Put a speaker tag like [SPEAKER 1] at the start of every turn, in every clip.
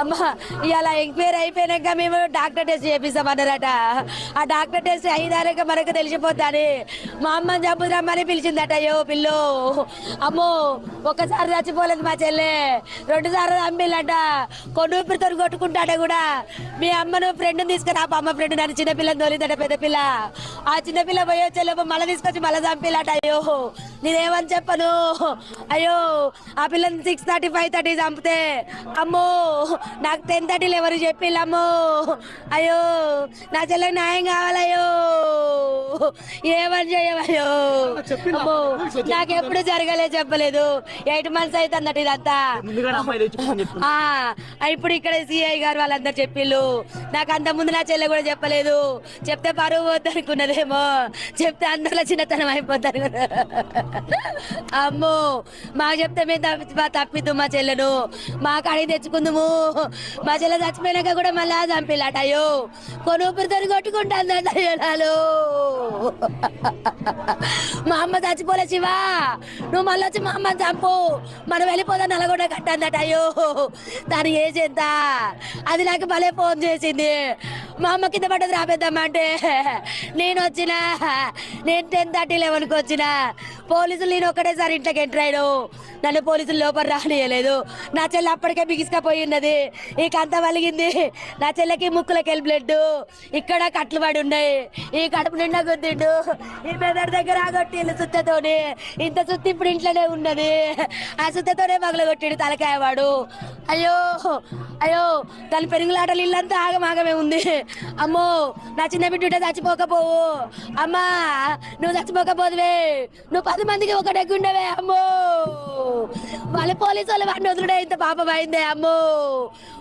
[SPEAKER 1] అమ్మ ఇవాళ ఎంక్వైరీ అయిపోయినాక మేము డాక్టర్ టెస్ట్ చేపిస్తామన్నారట ఆ డాక్టర్ టెస్ట్ అయినాక మనకు తెలిసిపోతాని మా అమ్మ చంపుదామని పిలిచిందట అయ్యో పిల్లు అమ్మో ఒక్కసారి చచ్చిపోలేదు మా చెల్లె రెండు సార్లు చంపిల్లట కొన్ని కొట్టుకుంటాట కూడా. మీ అమ్మను ఫ్రెండ్ని తీసుకురా అమ్మ ఫ్రెండ్ నన్ను చిన్నపిల్లని తోలిందట పెద్ద పిల్ల. ఆ చిన్నపిల్ల పోయే చెల్లె మళ్ళీ తీసుకొచ్చి మళ్ళీ చంపిల్లట అయ్యో నేనేమని చెప్పను? అయ్యో ఆ పిల్లని సిక్స్ థర్టీ ఫైవ్ థర్టీ చంపితే అమ్మో నాకు టెన్ థర్టీలు ఎవరు చెప్పిల్లమ్మో. అయ్యో నా చెల్లెకి న్యాయం కావాలయ్యో. ఏమని చేయవయ్యో. అమ్మో నాకెప్పుడు జరగలే చెప్పలేదు. ఎయిట్ మంత్స్ ఇదంతా.
[SPEAKER 2] తెచ్చుకోమని చెప్పి
[SPEAKER 1] ఆ ఇప్పుడు ఇక్కడ సిఐ గారు వాళ్ళందరూ చెప్పిళ్ళు నాకు అంత ముందు నా చెల్లె కూడా చెప్పలేదు. చెప్తే పరువు పోద్ది అనుకున్నదేమో. చెప్తే అందులో చిన్నతనం అనుకున్నా అమ్మో మాకు చెప్తే మేము తప్పి తప్పిద్దు మా చెల్లెను. మా కాడికి తెచ్చుకుందుము మా చెల్లె చచ్చిపోయినాక కూడా మళ్ళా చంపిల్లట అయ్యో. ఊపిరితో కొట్టుకుంటాను అయ్యో మా అమ్మ చచ్చిపోలే శివా. నువ్వు మళ్ళీ వచ్చి మా అమ్మని చంపు. మనం వెళ్ళిపోదా నల్లగొండ కట్టందట అయ్యో. దాని ఏజ్ ఎంత? అది నాకు భలే ఫోన్ చేసింది. మా అమ్మ కింద పడ్డది రాబేద్దామంటే నేను వచ్చిన నేను టెన్ థర్టీ లెవెన్కి వచ్చిన పోలీసులు నేను ఒక్కటేసారి ఇంట్లోకి ఎంటర్ అయ్యాను నన్ను పోలీసులు లోపల రానియలేదు. నా చెల్లి అప్పటికే బిగిసుకపోయి ఉన్నది. ఈ కంత వలిగింది. నా చెల్లెకి ముక్కులకి వెళ్ళి బ్లడ్ ఇక్కడ కట్లు పడి ఉన్నాయి. ఈ కడుపు నిండా గుద్దిండు. ఈ మెదడు దగ్గర ఆగొట్టిండు సుత్తతోని. ఇంత సుత్తి ఇప్పుడు ఇంట్లోనే ఉన్నది. ఆ సుత్తతోనే పగల కొట్టిండు తలకాయ వాడు. అయ్యో అయ్యో దాని పెరుగులాటలు ఇల్లంతా ఆగమాగమే ఉంది. అమ్మో నా చిన్న బిడ్డ చచ్చిపోకపోవు. అమ్మా నువ్వు చచ్చిపోకపోదువే. నువ్వు పది మందికి ఒక ఉండవే అమ్మో. వాళ్ళ పోలీసు వాళ్ళు వాడిని వదిలిడే ఇంత పాపం అయిందే అమ్మో.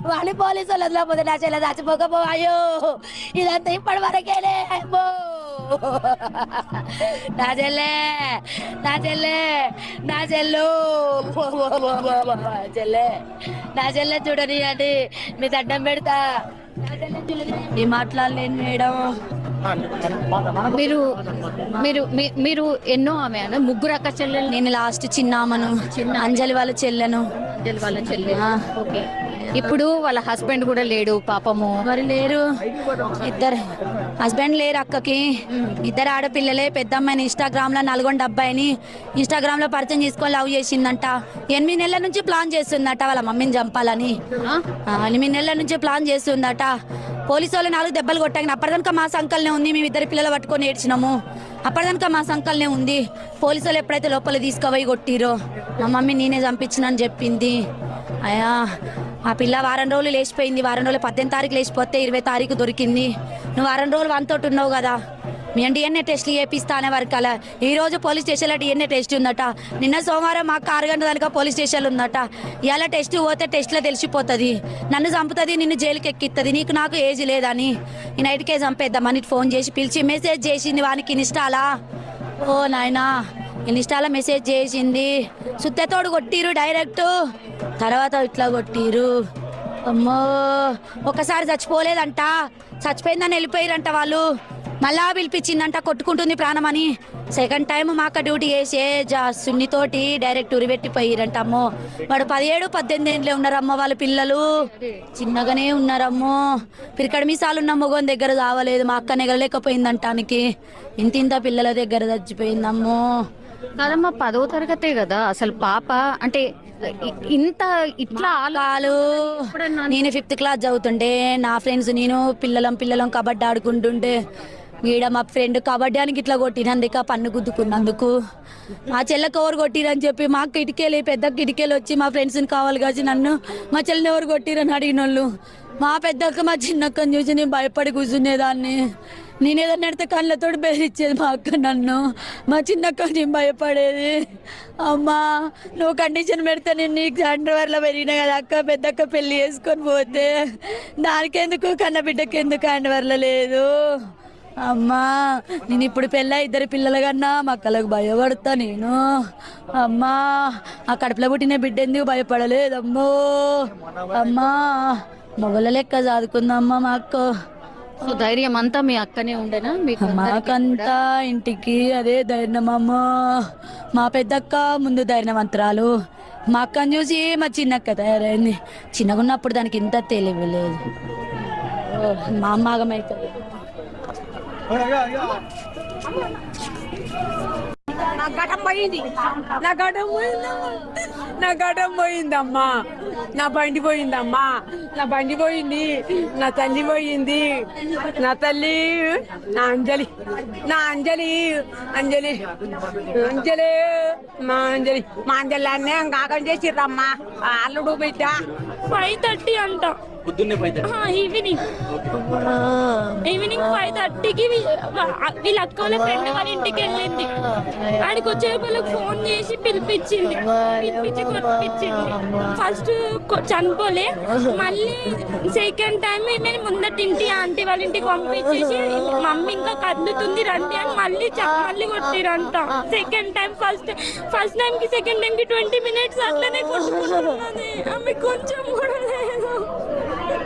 [SPEAKER 1] వాళ్ళ పోలీసు వాళ్ళు వదిలేకపోతే నా చెల్లె చచ్చిపోకపో ఇదంతా ఇప్పటి వరకేనే అమ్మో. నా చెల్లె నా చెల్లె నా చెల్లు. చెల్లె. నా చెల్లె చూడని అండి మీ దండం పెడతా.
[SPEAKER 3] ఏం మాట్లాడలేను మేడం.
[SPEAKER 4] మీరు మీరు మీరు ఎన్నో ఆమె ముగ్గురు అక్క చెల్లెలు?
[SPEAKER 3] నేను లాస్ట్ చిన్నామను. అంజలి వాళ్ళ చెల్లెను.
[SPEAKER 4] వాళ్ళ చెల్లె. ఓకే. ఇప్పుడు వాళ్ళ హస్బెండ్ కూడా లేడు పాపము.
[SPEAKER 3] మరి లేరు. ఇద్దరు. హస్బెండ్ లేరు అక్కకి. ఇద్దరు ఆడపిల్లలే పెద్ద అమ్మాయిని ఇన్స్టాగ్రామ్లో నల్గొండ అబ్బాయిని ఇన్స్టాగ్రామ్లో పరిచయం చేసుకొని లవ్ చేసిందంట. ఎనిమిది నెలల నుంచి ప్లాన్ చేస్తుందట వాళ్ళ మమ్మీని చంపాలని. ఎనిమిది నెలల నుంచి ప్లాన్ చేస్తుందట. పోలీసు వాళ్ళు నాలుగు దెబ్బలు కొట్టాక అప్పటిదాకా మా సంకల్నే ఉంది మేము ఇద్దరు పిల్లలు పట్టుకొని ఏడ్చినాము. అప్పటిదాకా మా సంకల్నే ఉంది. పోలీసు వాళ్ళు ఎప్పుడైతే లోపల తీసుకుపోయి కొట్టిరో మా మమ్మీ నేనే చంపించినని చెప్పింది. అయ్యా ఆ పిల్ల వారం రోజులు లేచిపోయింది. వారం రోజులు పద్దెనిమిది తారీఖు లేచిపోతే ఇరవై తారీఖు దొరికింది. నువ్వు వారం రోజులు వన్తోటి ఉన్నావు కదా. మేము డిఎన్ఏ టెస్ట్లు చేపిస్తా అనే వరకు అలా ఈరోజు పోలీస్ స్టేషన్లో డిఎన్ఏ టెస్ట్ ఉందట. నిన్న సోమవారం మాకు ఆరు గంటల దానికా పోలీస్ స్టేషన్లో ఉందట. ఇలా టెస్ట్ పోతే టెస్ట్లో తెలిసిపోతుంది. నన్ను చంపుతుంది నిన్ను జైలుకి ఎక్కిస్తుంది నీకు నాకు ఏజ్ లేదని. నేను నైట్కే చంపేద్దామని ఫోన్ చేసి పిలిచి మెసేజ్ చేసింది వానికి ఇన్స్టాలా? ఓ నాయనా ఇన్స్టాలో మెసేజ్ చేసింది సుత్తెతోడు కొట్టిరు డైరెక్ట్ తర్వాత ఇట్లా కొట్టిరు. అమ్మో ఒకసారి చచ్చిపోలేదంట. చచ్చిపోయిందని వెళ్ళిపోయారంట వాళ్ళు. మళ్ళా పిలిపించిందంట కొట్టుకుంటుంది ప్రాణమని. సెకండ్ టైం మా అక్క డ్యూటీ చేసే జా సున్నితోటి డైరెక్ట్ ఉరిపెట్టిపోయిరంట అమ్మో. వాడు పదిహేడు పద్దెనిమిది ఏళ్ళే ఉన్నారమ్మో వాళ్ళ పిల్లలు. చిన్నగానే ఉన్నారమ్మో. పిరికడ మీసాలు ఉన్న మొగోని దగ్గర రావలేదు మా అక్క నెగలేకపోయిందంటానికి ఇంత ఇంత పిల్లల దగ్గర చచ్చిపోయిందమ్మో.
[SPEAKER 4] కాదమ్మా పదో తరగతే కదా. అసలు పాప అంటే ఇంత ఇట్లా
[SPEAKER 3] కాలు నేను ఫిఫ్త్ క్లాస్ చదువుతుండే నా ఫ్రెండ్స్ నేను పిల్లలం పిల్లలం కబడ్డీ ఆడుకుంటుండే ఈడ మా ఫ్రెండ్ కబడ్డీ అని ఇట్లా కొట్టినందుక పన్ను గుద్దుకున్నందుకు. మా చెల్లెకి ఎవరు కొట్టిరని చెప్పి మా కిటికీలు పెద్ద కిటికీలు వచ్చి మా ఫ్రెండ్స్ని కావాలి కాచి నన్ను మా చెల్లిని ఎవరు కొట్టిరని అడిగిన వాళ్ళు మా పెద్దక్క మా చిన్నక్కని చూసి నేను భయపడి కూర్చునేదాన్ని. నేను ఏదన్నా నడితే కళ్ళతో బెదిరించేది మా అక్క నన్ను. మా చిన్నక్క నేను భయపడేది. అమ్మా నువ్వు కండిషన్ పెడితే నేను నీకు అండర్వేర్లో పెరిగినా కదా అక్క పెద్దక్క పెళ్ళి చేసుకొని పోతే. దానికెందుకు కన్న బిడ్డకి ఎందుకు అండర్వేర్లో లేదు? అమ్మా నేను ఇప్పుడు పెళ్ళ ఇద్దరు పిల్లల కన్నా మా అక్కలకు భయపడతా నేను. అమ్మా ఆ కడుపులో పుట్టిన బిడ్డ ఎందుకు భయపడలేదమ్మో. అమ్మా మొగల లెక్క చదువుకుందమ్మా మా అక్క.
[SPEAKER 4] సో ధైర్యం అంతా మీ అక్కనే ఉండేనా? మీకు
[SPEAKER 3] మాకంతా ఇంటికి అదే ధైర్యం అమ్మ. మా పెద్దక్క ముందు ధైర్యవంతురాలు మా అక్కని చూసి మా చిన్నక్క తయారైంది. చిన్నగా ఉన్నప్పుడు దానికి ఇంత తెలివి లేదు. ఓ, మా అమ్మ ఆగమైతుంది
[SPEAKER 5] నా ఘటం పోయింది. నా ఘటం పోయిందమ్మా నా ఘటం పోయిందమ్మా. నా బండి పోయిందమ్మా. నా బండి పోయింది. నా తల్లి పోయింది. నా తల్లి నా అంజలి నా అంజలి అంజలి అంజలి మా అంజలి. మా అంజలి అన్నే కాకం చేసిర్రమ్మా. ఆ అల్లుడు బిడ్డ.
[SPEAKER 6] ఫైవ్ థర్టీ అంట.
[SPEAKER 2] పొద్దున్నే
[SPEAKER 6] ఈవినింగ్ ఈవినింగ్ ఫైవ్ థర్టీకి వీళ్ళ అక్క వాళ్ళ ఫ్రెండ్ వాళ్ళ ఇంటికి వెళ్ళింది. ఆడికి వచ్చే వాళ్ళకి ఫోన్ చేసి పిలిపించింది. పిలిపించి కొనిపించింది. ఫస్ట్ చనిపోలే. మళ్ళీ సెకండ్ టైం మేము ముందటి ఇంటి ఆంటీ వాళ్ళ ఇంటికి పంపించేసి మమ్మీ ఇంకా కదులుతుంది రండి అని మళ్ళీ మళ్ళీ కొట్టిరంట. Second time first first time కి సెకండ్ టైం కి ట్వంటీ మినిట్స్ అట్లనే కొట్టుకుంటున్నది. ఆమె కొంచెం కూడా లేదు.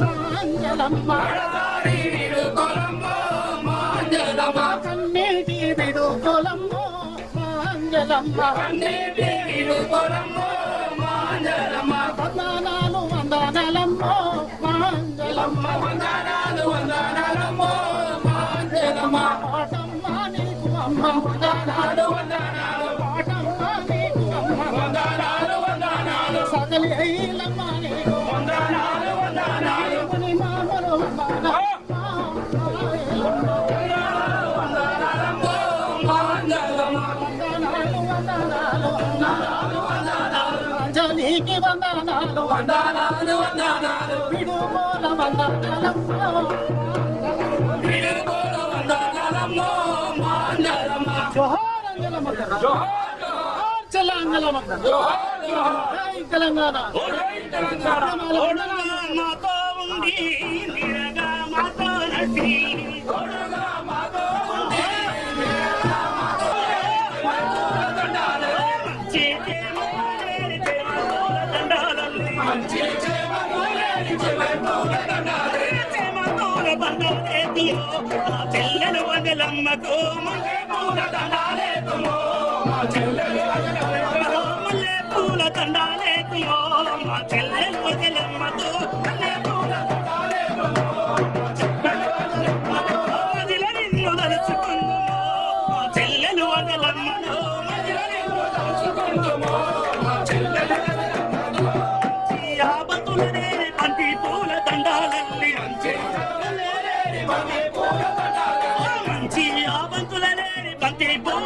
[SPEAKER 7] మాంజలమ్మ. కడసారి విడుకులమ్మో కన్నీటి విడుకులమ్మో మాంజలమ్మ. మాంజలమ్మ వందనాలు మాంజలమ్మ వందనాలు మాంజలమ్మ. పాటమ్మ నీకు అమ్మ వందనాలు వందనాలు పాటమ్మ నీకు అమ్మ. వందనాలు వందనాలు వందనాలు వందనాలు విడుమూల వందనాలమ్మో విడుమూల వందనాలమ్మో మాంజలమ్మ జోహార్ అంజలమ్మ జోహార్ జోహార్ తెలంగాణ జోహార్ జోహార్ జై తెలంగాణ మాతో ఉండి చెల్లెలు వదలమ్మకు ముల్లె పూల దండాలేతుమో. ముల్లె పూల దండాలేతుమో, మా చెల్లెలు వదలమ్మకు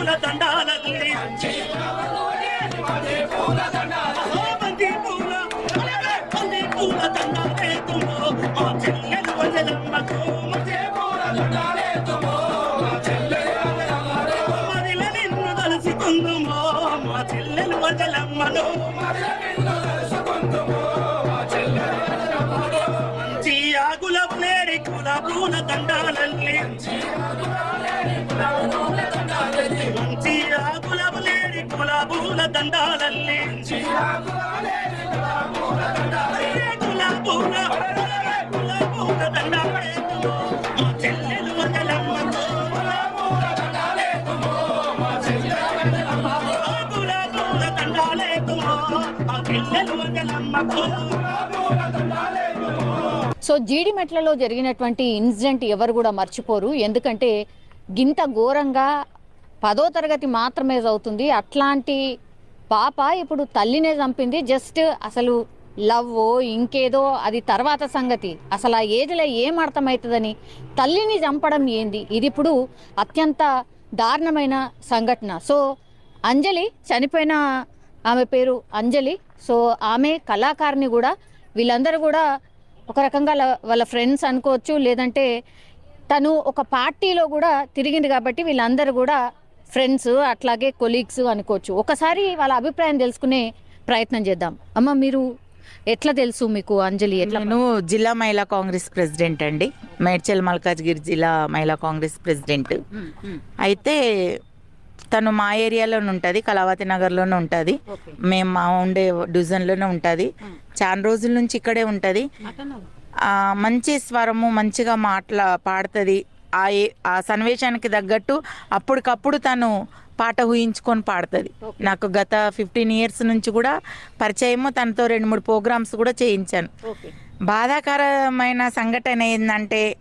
[SPEAKER 7] పూల దండాల
[SPEAKER 4] సో జీడిమెట్లలో జరిగినటువంటి ఇన్సిడెంట్ ఎవరు కూడా మర్చిపోరు. ఎందుకంటే గింత ఘోరంగా పదో తరగతి మాత్రమే చదువుతుంది. అట్లాంటి పాప ఇప్పుడు తల్లినే చంపింది జస్ట్ అసలు లవ్ ఇంకేదో అది తర్వాత సంగతి. అసలు ఆ ఏజ్లో ఏం అర్థమవుతుందని తల్లిని చంపడం ఏంది? ఇది ఇప్పుడు అత్యంత దారుణమైన సంఘటన. సో అంజలి చనిపోయిన ఆమె పేరు అంజలి. సో ఆమె కళాకారిణి కూడా వీళ్ళందరూ కూడా ఒక రకంగా వాళ్ళ ఫ్రెండ్స్ అనుకోవచ్చు. లేదంటే తను ఒక పార్టీలో కూడా తిరిగింది కాబట్టి వీళ్ళందరూ కూడా ఫ్రెండ్స్ అట్లాగే కొలీగ్స్ అనుకోవచ్చు. ఒకసారి వాళ్ళ అభిప్రాయం తెలుసుకునే ప్రయత్నం చేద్దాం. అమ్మ మీరు ఎట్లా తెలుసు మీకు అంజలి ఎట్లా
[SPEAKER 8] నేను జిల్లా మహిళా కాంగ్రెస్ ప్రెసిడెంట్ అండి. మేడ్చల్ మల్కాజ్గిరి జిల్లా మహిళా కాంగ్రెస్ ప్రెసిడెంట్. అయితే తను మా ఏరియాలోనే ఉంటుంది కళావతి నగర్లోనే ఉంటుంది. మేము మా ఉండే డివిజన్లోనే ఉంటుంది. చాలా రోజుల నుంచి ఇక్కడే ఉంటుంది. మంచి స్వరము మంచిగా మాట్లా పాడుతుంది. ఆ ఆ సన్నివేశానికి తగ్గట్టు అప్పటికప్పుడు తను పాట ఊహించుకొని పాడుతుంది. నాకు గత ఫిఫ్టీన్ ఇయర్స్ నుంచి కూడా పరిచయము తనతో రెండు మూడు ప్రోగ్రామ్స్ కూడా చేయించాను. బాధాకరమైన సంఘటన ఏంటంటే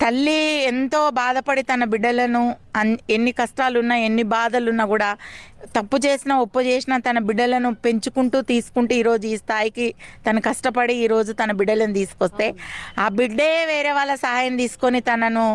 [SPEAKER 8] తల్లి ఎంతో బాధపడి తన బిడ్డలను అన్- ఎన్ని కష్టాలున్నా ఎన్ని బాధలున్నా కూడా తప్పు చేసినా ఒప్పు చేసినా తన బిడ్డలను పెంచుకుంటూ తీసుకుంటూ ఈరోజు ఈ స్థాయికి తను కష్టపడి ఈరోజు తన బిడ్డలను తీసుకొస్తే ఆ బిడ్డే వేరే వాళ్ళ సహాయం తీసుకొని తనను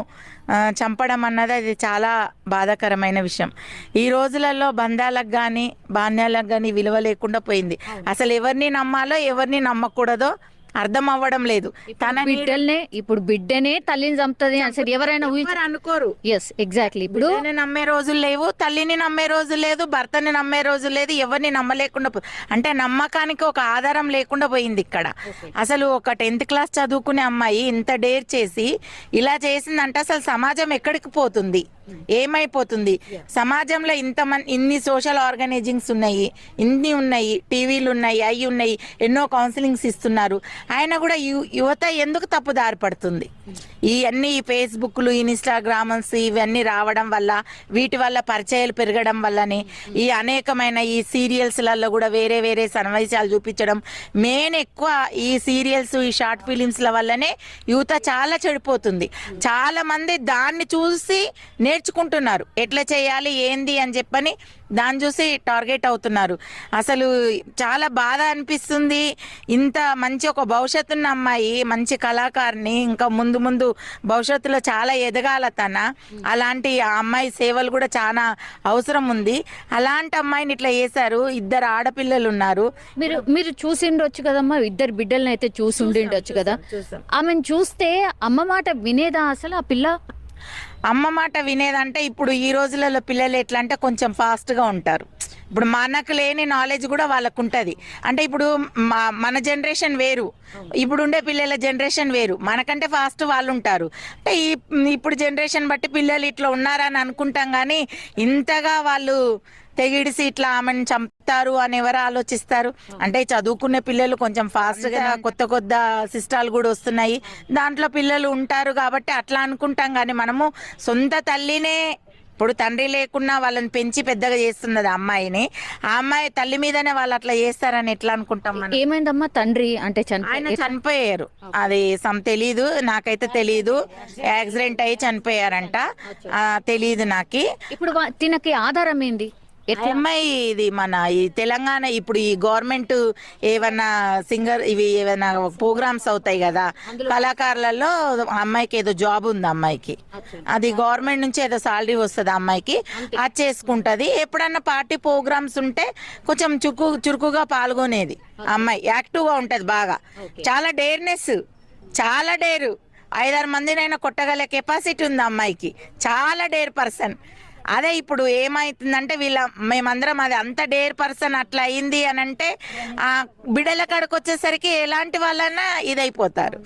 [SPEAKER 8] చంపడం అన్నది అది చాలా బాధాకరమైన విషయం. ఈ రోజులలో బంధాలకు కానీ బాణ్యాలకు కానీ విలువ లేకుండా పోయింది. అసలు ఎవరిని నమ్మాలో ఎవరిని నమ్మకూడదో అర్థం అవ్వడం లేదు తన
[SPEAKER 4] బిడ్డల్నే ఇప్పుడు బిడ్డనే తల్లిని చంపుతుంది అసలు ఎవరైనా
[SPEAKER 8] ఎవరు అనుకోరు.
[SPEAKER 4] ఎస్ ఎగ్జాక్ట్లీ ఇప్పుడు
[SPEAKER 8] నమ్మే రోజులు లేవు తల్లిని నమ్మే రోజు లేదు భర్తని నమ్మే రోజు లేదు ఎవరిని నమ్మలేకుండా అంటే నమ్మకానికి ఒక ఆధారం లేకుండా పోయింది ఇక్కడ. అసలు ఒక టెన్త్ క్లాస్ చదువుకునే అమ్మాయి ఇంత డేర్ చేసి ఇలా చేసిందంటే అసలు సమాజం ఎక్కడికి పోతుంది? ఏమైపోతుంది? సమాజంలో ఇంతమంది ఇన్ని సోషల్ ఆర్గనైజింగ్స్ ఉన్నాయి ఇన్ని ఉన్నాయి టీవీలు ఉన్నాయి అవి ఉన్నాయి ఎన్నో కౌన్సిలింగ్స్ ఇస్తున్నారు. ఆయన కూడా యువత ఎందుకు తప్పుదారి పడుతుంది? ఈ అన్ని ఈ ఫేస్బుక్లు ఇన్స్టాగ్రామ్స్ ఇవన్నీ రావడం వల్ల వీటి వల్ల పరిచయాలు పెరగడం వల్లనే ఈ అనేకమైన ఈ సీరియల్స్లలో కూడా వేరే వేరే సన్నివేశాలు చూపించడం మెయిన్ ఎక్కువ ఈ సీరియల్స్ ఈ షార్ట్ ఫిలిమ్స్ల వల్లనే యువత చాలా చెడిపోతుంది. చాలా మంది దాన్ని చూసి నేర్చుకుంటున్నారు. ఎట్లా చేయాలి ఏంది అని చెప్పని దాన్ని చూసి టార్గెట్ అవుతున్నారు. అసలు చాలా బాధ అనిపిస్తుంది. ఇంత మంచి ఒక భవిష్యత్తు ఉన్న అమ్మాయి మంచి కళాకారిని ఇంకా ముందు ముందు భవిష్యత్తులో చాలా ఎదగాల తన. అలాంటి ఆ అమ్మాయి సేవలు కూడా చాలా అవసరం ఉంది. అలాంటి అమ్మాయిని ఇట్లా చేశారు. ఇద్దరు ఆడపిల్లలు ఉన్నారు.
[SPEAKER 4] మీరు మీరు చూసి ఉండొచ్చు కదమ్మా. ఇద్దరు బిడ్డల్ని అయితే చూసి ఉండి ఉండొచ్చు కదా. ఆమెను చూస్తే అమ్మ మాట వినేదా అసలు ఆ పిల్ల?
[SPEAKER 8] అమ్మ మాట వినేదంటే ఇప్పుడు ఈ రోజులలో పిల్లలు ఎట్లా అంటే కొంచెం ఫాస్ట్గా ఉంటారు. ఇప్పుడు మనకు లేని నాలెడ్జ్ కూడా వాళ్ళకు ఉంటుంది అంటే ఇప్పుడు మా మన జనరేషన్ వేరు. ఇప్పుడు ఉండే పిల్లల జనరేషన్ వేరు. మనకంటే ఫాస్ట్ వాళ్ళు ఉంటారు అంటే ఈ ఇప్పుడు జనరేషన్ బట్టి పిల్లలు ఇట్లా ఉన్నారని అనుకుంటాం కానీ ఇంతగా వాళ్ళు తెగిడిసి ఇట్లా ఆమెను చంపుతారు అని ఎవరు ఆలోచిస్తారు? అంటే చదువుకునే పిల్లలు కొంచెం ఫాస్ట్గా కొత్త కొత్త సిస్టాలు కూడా వస్తున్నాయి. దాంట్లో పిల్లలు ఉంటారు కాబట్టి అట్లా అనుకుంటాం కానీ మనము సొంత తల్లినే ఇప్పుడు తండ్రి లేకున్నా వాళ్ళని పెంచి పెద్దగా చేస్తున్నది అమ్మాయిని. ఆ అమ్మాయి తల్లి మీదనే వాళ్ళు అట్లా చేస్తారని ఎట్లా అనుకుంటాం మనం?
[SPEAKER 4] ఏమైందమ్మా తండ్రి అంటే
[SPEAKER 8] ఆయన చనిపోయారు. అది సమ్ తెలీదు నాకైతే తెలీదు. యాక్సిడెంట్ అయ్యి చనిపోయారంట. ఆ, తెలీదు నాకి.
[SPEAKER 4] ఇప్పుడు వా- తినకి ఆధారం ఏంది?
[SPEAKER 8] అమ్మాయి ఇది మన ఈ తెలంగాణ ఇప్పుడు ఈ గవర్నమెంట్ ఏమన్నా సింగర్ ఇవి ఏమైనా ప్రోగ్రామ్స్ అవుతాయి కదా కళాకారులలో అమ్మాయికి ఏదో జాబ్ ఉంది అమ్మాయికి. అది గవర్నమెంట్ నుంచి ఏదో సాలరీ వస్తుంది అమ్మాయికి అది చేసుకుంటది. ఎప్పుడన్నా పార్టీ ప్రోగ్రామ్స్ ఉంటే కొంచెం చురుకు చురుకుగా పాల్గొనేది అమ్మాయి. యాక్టివ్గా ఉంటది బాగా. చాలా డేర్నెస్ చాలా డేరు. ఐదారు మందినైనా కొట్టగల కెపాసిటీ ఉంది అమ్మాయికి. చాలా డేర్ పర్సన్. అదే ఇప్పుడు ఏమైతుందంటే వీళ్ళ మేమందరం అది అంత డేర్ పర్సన్ అట్లా అయింది అని అంటే ఆ బిడల కాడికి వచ్చేసరికి ఎలాంటి వాళ్ళన్నా ఇదైపోతారు.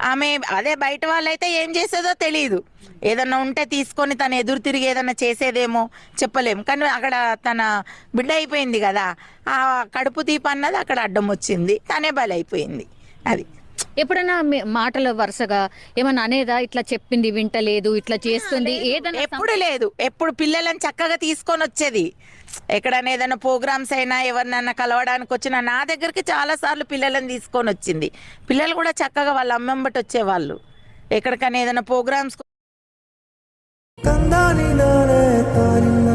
[SPEAKER 8] ఆమె అదే బయట వాళ్ళైతే ఏం చేసేదో తెలియదు ఏదన్నా ఉంటే తీసుకొని తను ఎదురు తిరిగి ఏదన్నా చేసేదేమో చెప్పలేము. కానీ అక్కడ తన బిడ్డ అయిపోయింది కదా ఆ కడుపు తీప అన్నది అక్కడ అడ్డం వచ్చింది. తనే బలైపోయింది. అది.
[SPEAKER 4] ఎప్పుడైనా మాటల వరుసగా ఏమన్నా అనేదా? ఇట్లా చెప్పింది వింటలేదు ఇట్లా చేస్తుంది ఏదైనా
[SPEAKER 8] ఎప్పుడు లేదు. ఎప్పుడు పిల్లలను చక్కగా తీసుకొని వచ్చేది. ఎక్కడైనా ఏదైనా ప్రోగ్రామ్స్ అయినా ఎవరినైనా కలవడానికి వచ్చినా నా దగ్గరికి చాలా సార్లు పిల్లలను తీసుకొని వచ్చింది. పిల్లలు కూడా చక్కగా వాళ్ళ అమ్మంబటి వచ్చేవాళ్ళు. ఎక్కడికైనా ఏదైనా ప్రోగ్రామ్స్